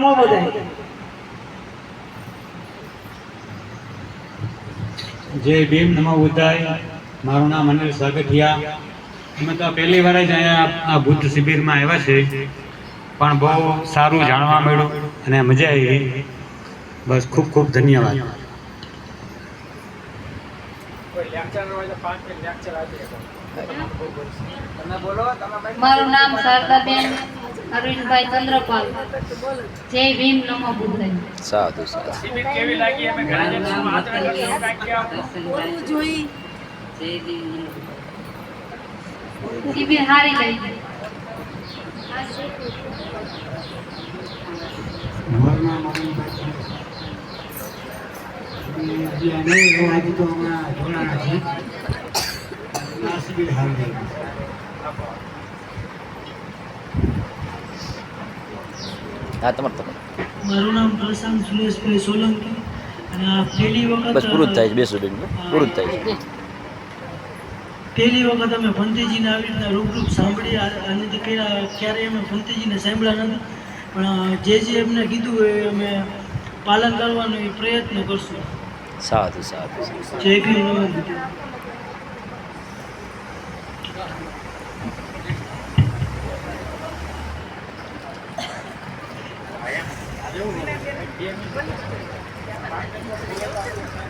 નામો બધા જય ભીમ નમો બુદ્ધાય મારું નામ અનિલ સાગઠિયા. અમે તો પહેલી વાર જ અહીંયા આ બુદ્ધ શિબિરમાં આવ્યા છે. પણ બહુ સારું જાણવા મળ્યું અને મજા આવી. બસ ખૂબ ખૂબ ધન્યવાદ. મારું નામ શારદાબેન અરવિંદભાઈ ચંદ્રપાલ. જય ભીમ નમો બુદ્ધાય. સાધુ સાધુ. શિબિર હારી ગઈ. તો હમણાં જોડાણા છે. શિબિર હારી ગઈ. હા તમારે તમારે. મારું નામ પ્રશાંત સુરેશભાઈ સોલંકી અને આ પહેલી વખત બસ પૂરું થાય છે બેસો બેન પૂરું થાય છે. પહેલી વખત અમે ભંતીજીને આવી રીતના રૂબરૂપ સાંભળી અને કર્યા ક્યારેય અમે ભંતીજીને સાંભળ્યા નથી. પણ જે જે એમને કીધું એ અમે પાલન કરવાનો એ પ્રયત્ન કરશું. સાધુ સાધુ. જય ભીમ નમો બુદ્ધાય